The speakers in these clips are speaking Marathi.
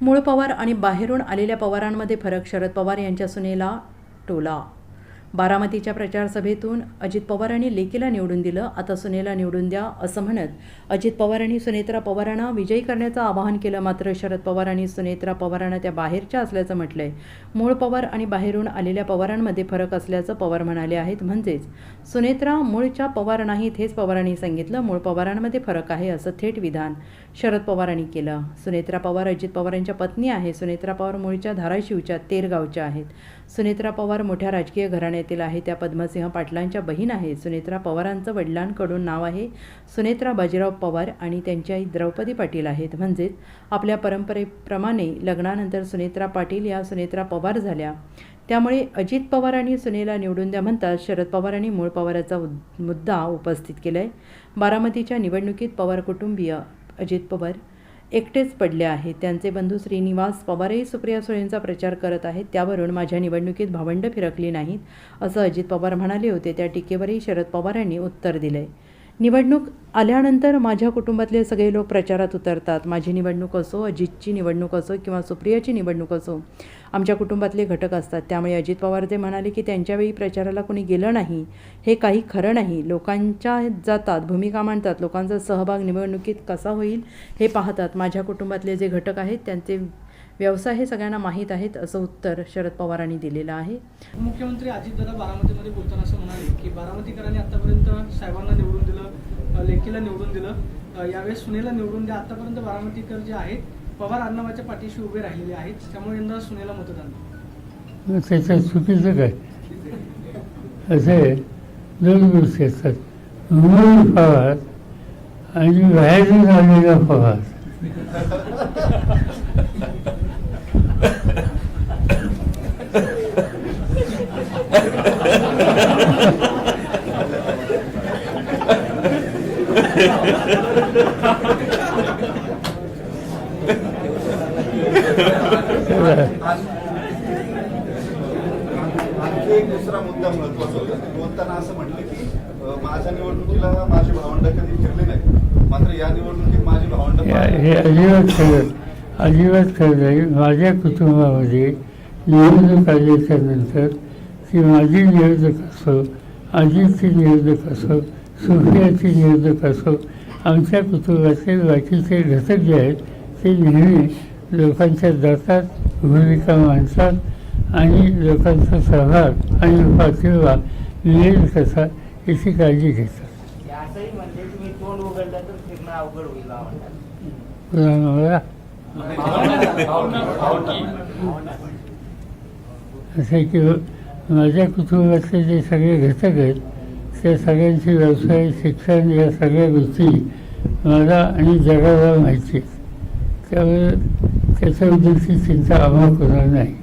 मूळ पवार आणि बाहेरून आलेल्या पवारांमध्ये फरक. शरद पवार यांच्या सुनेला टोला बारामतीच्या प्रचारसभेतून अजित पवारांनी लेकीला निवडून दिलं. आता सुनेला निवडून द्या असं म्हणत अजित पवारांनी सुनेत्रा पवारांना विजयी करण्याचं आवाहन केलं मात्र शरद पवारांनी सुनेत्रा पवारांना त्या बाहेरच्या असल्याचं म्हटलंय. मूळ पवार आणि बाहेरून आलेल्या पवारांमध्ये फरक असल्याचं पवार म्हणाले आहेत. म्हणजेच सुनेत्रा मूळच्या पवार नाहीत हेच पवारांनी सांगितलं. मूळ पवारांमध्ये फरक आहे असं थेट विधान शरद पवारांनी केलं. सुनेत्रा पवार अजित पवारांच्या पत्नी आहे सुनेत्रा पवार मूळच्या धाराशिवच्या तेरगावच्या आहेत. सुनेत्रा पवार मोठ्या राजकीय येथील आहे. त्या पद्मसिंह पाटलांच्या बहीण आहे सुनेत्रा पवारांचं वडिलांकडून नाव आहे. सुनेत्रा बाजीराव पवार आणि त्यांची आई द्रौपदी पाटील आहेत. म्हणजेच आपल्या परंपरेप्रमाणे लग्नानंतर सुनेत्रा पाटील या सुनेत्रा पवार झाल्या. त्यामुळे अजित पवार आणि सुनेला निवडून द्या म्हणतात शरद पवारांनी मूळ पवाराचा उद- मुद्दा उपस्थित केला आहे बारामतीच्या निवडणुकीत पवार कुटुंबीय अजित पवार एकटेच पडले आहेत. त्यांचे बंधू श्रीनिवास पवारही सुप्रिया सुळेंचा प्रचार करत आहेत. त्यावरून माझ्या निवडणुकीत भावंड फिरकली नाहीत असं अजित पवार म्हणाले होते. त्या टीकेवरही शरद पवारांनी उत्तर दिलंय. निवडणूक आल्यानंतर माझ्या कुटुंबातले सगळे लोक प्रचारात उतरतात. माझी निवडणूक असो अजितची निवडणूक असो किंवा सुप्रियाची निवडणूक असो आमच्या कुटुंबातले घटक असतात. त्यामुळे अजित पवार जे म्हणाले की त्यांच्यावेळी प्रचाराला कोणी गेलं नाही. हे काही खरं नाही. लोकांच्या जातात भूमिका मांडतात. लोकांचा सहभाग निवडणुकीत कसा होईल हे पाहतात. माझ्या कुटुंबातले जे घटक आहेत त्यांचे व्यवसाय हे सगळ्यांना माहीत आहेत असं उत्तर शरद पवारांनी दिलेलं आहे. मुख्यमंत्री अजितदादा बारामतीमध्ये बोलताना असं म्हणाले की बारामतीकरांनी आतापर्यंत साहेबांना निवडून दिलं अ, लेकीला निवडून दिलं. यावेळेस सुनेला निवडून द्या. आतापर्यंत बारामतीकर जे आहेत पवार अण्णावाच्या पाठीशी उभे राहिलेले आहेत. त्यामुळे यंदा सुनेला मतदान. मग त्याच्यात चुकीचं काय? असं दोन गोष्टी असतात मूळ पवार आणि बाहेरून आलेला पवार. आणखी एक दुसरा मुद्दा महत्त्वाचा होता. बोलताना असं म्हटलं की माझ्या निवडणुकीला माझी भावंड कधी फिरली नाही मात्र या निवडणुकीत माझी भावंड हे अजिबात खरं अजिबात खरं नाही. माझ्या कुटुंबामध्ये निवडणूक आल्याच्यानंतर ती माझी निवडणूक असो अजितची निवडणूक असो सुफियाची निवडणूक असो आमच्या कुटुंबाचे बाकीचे घटक जे आहेत ते नेहमी लोकांच्या जातात भूमिका मांडतात आणि लोकांचा सहभाग आणि पाठिंबा मिळेल कसा याची काळजी घेतात. असंही म्हणते की मी तोंड उघडलं तर फिरणं अवघड होईल आवडतात पुन्हा मला असं की माझ्या कुटुंबातले जे सगळे घटक आहेत त्या सगळ्यांचे व्यवसाय शिक्षण या सगळ्या गोष्टी मला आणि जगाला माहिती आहेत. त्यामुळे त्याच्याबद्दलची चिंता आम्हाला करणार नाही.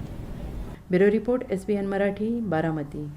Bureau report S B N Marathi Baramati.